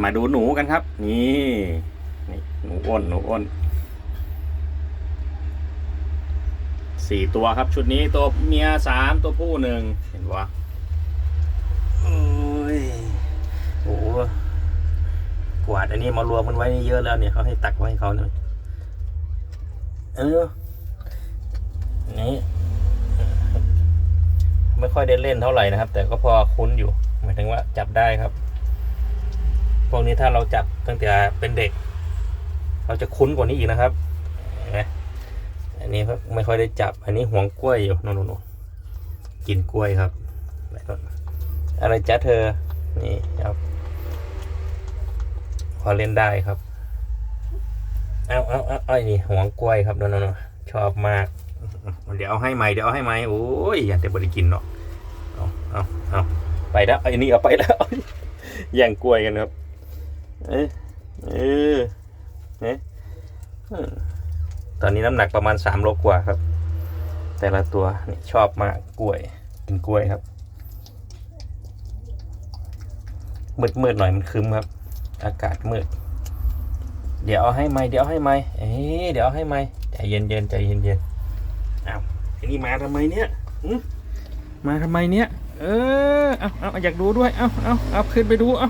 มาดูหนูกันครับ นี่นี่หนูอ้นหนูอ้นสี่ตัวครับ ชุดนี้ตัวเมียสามตัวผู้หนึ่งเห็นปะโอ้ยโอ้กวาดอันนี้มารวมมันไว้เยอะแล้วเนี่ยเขาให้ตักไว้ให้เขาหน่ยเออนี่ไม่ค่อยได้เล่นเท่าไหร่นะครับ แต่ก็พอคุ้นอยู่ หมายถึงว่าจับได้ครับ พวกนี้ถ้าเราจับตั้งแต่เป็นเด็ก เราจะคุ้นกว่านี้อีกนะครับเห็นไหมอันนี้ไม่ค่อยได้จับ อันนี้ห่วงกล้วยอยู่โน่นๆกินกล้วยครับอะไรจ๊ะเธอ นี่ครับ พอเล่นได้ครับ เอาเอาเอาอาไอ้นี่ห่วงกล้วยครับโน่นๆชอบมาก เดี๋ยวเอาให้ใหม่เดี๋ยวเอาให้ใหม่โอ้ยอย่ากจะบริกินเนาะเอาเอาเอาไปแล้วไอ้นี่เอาไปแล้ว แย่งกล้วยกันครับ เออเออเอ๊ะตอนนี้น้ำหนักประมาณสามโลกว่าครับ แต่ละตัวนี่ชอบมากกล้วยกินกล้วยครับมืดมืดๆหน่อยมันคึมครับ อากาศมืด เดี๋ยวเอาให้ไหมเดี๋ยวให้ไหมเอ๊ะเดี๋ยวเอาให้ไหมใจเย็นเย็นๆใจเย็นเย็นๆอ้าวไอ้นี่มาทำไมเนี่ยมาทำไมเนี่ย เออเอาเอาอยากดูด้วยเอาเอาเอาขึ้นไปดูเอา